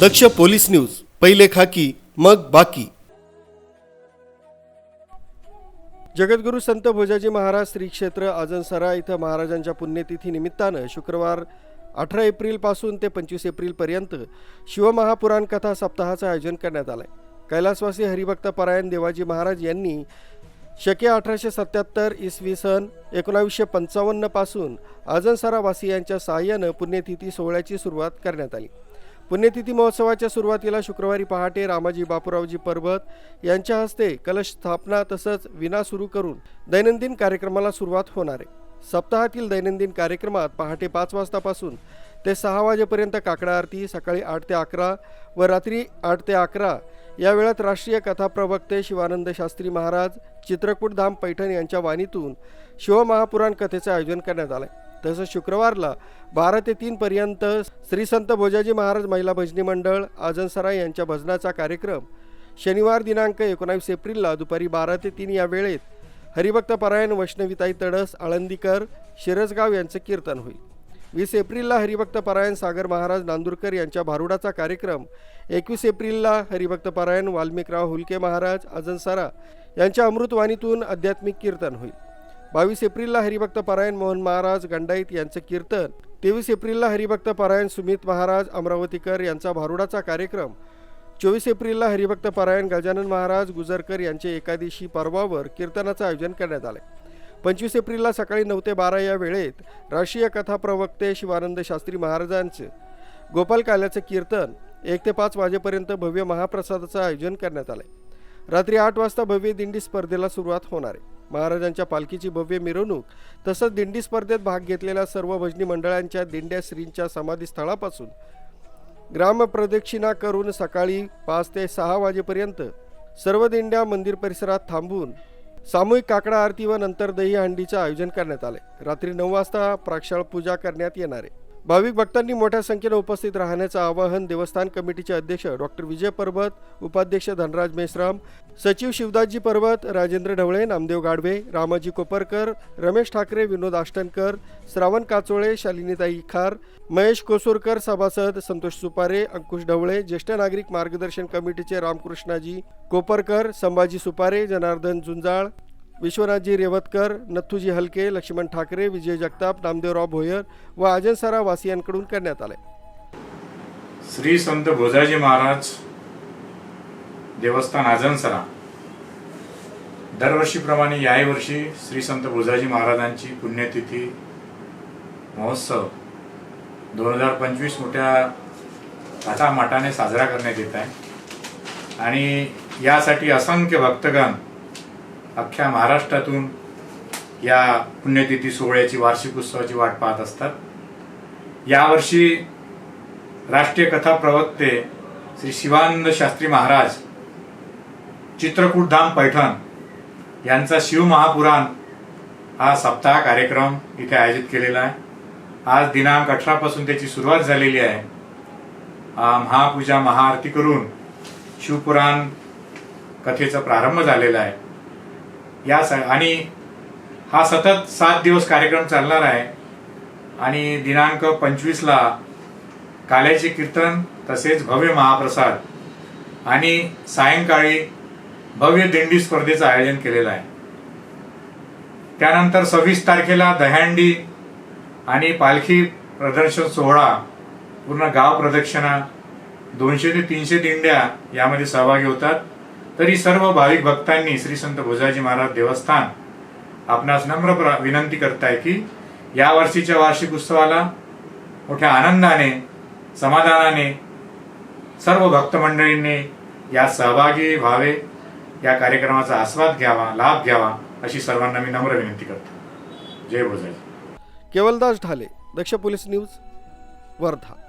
दक्ष police news पहिले खाकी मग बाकी. जगद्गुरू संत भोजाजी महाराज श्री क्षेत्र आजनसरा इथं महाराजांच्या पुण्यतिथी निमित्तानं शुक्रवार अठरा एप्रिलपासून ते पंचवीस एप्रिलपर्यंत शिवमहापुराण कथा सप्ताहाचं आयोजन करण्यात आलं आहे कैलासवासी हरिभक्त परायण देवाजी महाराज यांनी शके अठराशे सत्याहत्तर इसवी सन एकोणावीसशे पंचावन्नपासून आजनसरावासियांच्या सहाय्यानं पुण्यतिथी सोहळ्याची सुरुवात करण्यात आली. पुण्यतिथी महोत्सवाच्या सुरुवातीला शुक्रवारी पहाटे रामाजी बापूरावजी पर्वत यांच्या हस्ते कलश स्थापना तसंच विना सुरू करून दैनंदिन कार्यक्रमाला सुरुवात होणार आहे. सप्ताहातील दैनंदिन कार्यक्रमात पहाटे पाच वाजतापासून ते सहा वाजेपर्यंत काकडा आरती सकाळी आठ ते अकरा व रात्री आठ ते अकरा या वेळात राष्ट्रीय कथा प्रवक्ते शिवानंद शास्त्री महाराज चित्रकूट धाम पैठण यांच्या वाणीतून शिवमहापुराण कथेचं आयोजन करण्यात आलं आहे तसंच शुक्रवारला बारा ते तीनपर्यंत श्रीसंत श्री संत भोजाजी महाराज महिला भजनी मंडळ आजनसरा यांच्या भजनाचा कार्यक्रम. शनिवार दिनांक एकोणावीस एप्रिलला दुपारी बारा ते तीन या वेळेत हरिभक्त परायण वैष्णविताई तडस आळंदीकर शिरसगाव यांचं कीर्तन होईल. वीस एप्रिलला हरिभक्त परायण सागर महाराज नांदुरकर यांच्या भारुडाचा कार्यक्रम. एकवीस एप्रिलला हरिभक्त परायण वाल्मिकराव हुलके महाराज अजनसारा यांच्या अमृतवाणीतून आध्यात्मिक कीर्तन होईल. बावीस एप्रिलला हरिभक्त परायण मोहन महाराज गंडाईत यांचं कीर्तन. तेवीस एप्रिलला हरिभक्त परायण सुमित महाराज अमरावतीकर यांचा भारुडाचा कार्यक्रम. चोवीस एप्रिलला हरिभक्त परायण गजानन महाराज गुजरकर यांचे एकादशी पर्वावर कीर्तनाचं आयोजन करण्यात आलं पंचवीस एप्रिलला सकाळी नऊ ते बारा या वेळेत राष्ट्रीय कथा प्रवक्ते शिवानंद शास्त्री महाराजांचं गोपाल काल्याचं कीर्तन एक ते पाच वाजेपर्यंत भव्य महाप्रसादाचं आयोजन करण्यात आलं रात्री आठ वाजता भव्य दिंडी स्पर्धेला सुरुवात होणार आहे. महाराजांच्या पालखीची भव्य मिरवणूक तसंच दिंडी स्पर्धेत भाग घेतलेल्या सर्व भजनी मंडळांच्या दिंड्या श्रींच्या समाधीस्थळापासून ग्रामप्रदक्षिणा करून सकाळी पाच ते सहा वाजेपर्यंत सर्व दिंड्या मंदिर परिसरात थांबून सामूहिक काकडा आरती व नंतर दही हंडीचं आयोजन करण्यात आले रात्री नऊ वाजता प्राक्षाळ पूजा करण्यात येणार आहे. भाविक भक्तांनी मोठ्या संख्येनं उपस्थित राहण्याचं आवाहन देवस्थान कमिटीचे अध्यक्ष डॉक्टर विजय पर्वत उपाध्यक्ष धनराज मेश्राम सचिव शिवदासजी पर्वत राजेंद्र ढवळे नामदेव गाडवे रामाजी कोपरकर रमेश ठाकरे विनोद आष्टनकर श्रावण काचोळे शालिनीताई खार महेश कोसुरकर सभासद संतोष सुपारे अंकुश ढवळे ज्येष्ठ नागरिक मार्गदर्शन कमिटीचे रामकृष्णाजी कोपरकर संभाजी सुपारे जनार्दन जुंजाळ विश्वनाथजी रेवतकर नथुजी हलके लक्ष्मण ठाकरे विजय जगताप नामदेवराव भोयर व अजनसारा वासियांकडून करण्यात आले. श्री संत भोजाजी महाराज देवस्थान आजनसरा. दरवर्षीप्रमाणे याही वर्षी श्री संत भोजाजी महाराजांची पुण्यतिथी महोत्सव दोन हजार पंचवीस मोठ्या थाटामाटाने साजरा करण्यात येत आहे. आणि यासाठी असंख्य भक्तगण अख्ख्या महाराष्ट्रातून या पुण्यतिथी सोहळ्याची वार्षिक उत्सवाची वाट पाहत असतात. यावर्षी राष्ट्रीय कथा प्रवक्ते श्री शिवानंद शास्त्री महाराज चित्रकूट धाम पैठण यांचा शिवमहापुराण हा सप्ताह कार्यक्रम इथे आयोजित केलेला आहे. आज दिनांक अठरापासून त्याची सुरुवात झालेली आहे. महापूजा महाआरती करून शिवपुराण कथेचा प्रारंभ झालेला आहे. या स आणि हा सतत सात दिवस कार्यक्रम चालणार आहे. आणि दिनांक पंचवीसला काल्याचे कीर्तन तसेच भव्य महाप्रसाद आणि सायंकाळी भव्य दिंडी स्पर्धेचं आयोजन केलेलं आहे. त्यानंतर सव्वीस तारखेला दह्यांडी आणि पालखी प्रदर्शन सोहळा पूर्ण गाव प्रदक्षिणा दोनशे ते तीनशे दिंड्या यामध्ये सहभागी होतात. तरी सर्व भाविक भक्तांनी श्री संत भोजाजी महाराज देवस्थान आपणास नम्र प्र- विनंती करताय की या वर्षीच्या वार्षिक उत्सवाला मोठ्या आनंदाने समाधानाने सर्व भक्त मंडळींनी या सहभागी व्हावे या कार्यक्रमाचा आस्वाद घ्यावा लाभ घ्यावा अशी सर्वांना मी नम्र विनंती करतो. जय भोजाजी. Kevaldas Dhale Daksh police news Wardha.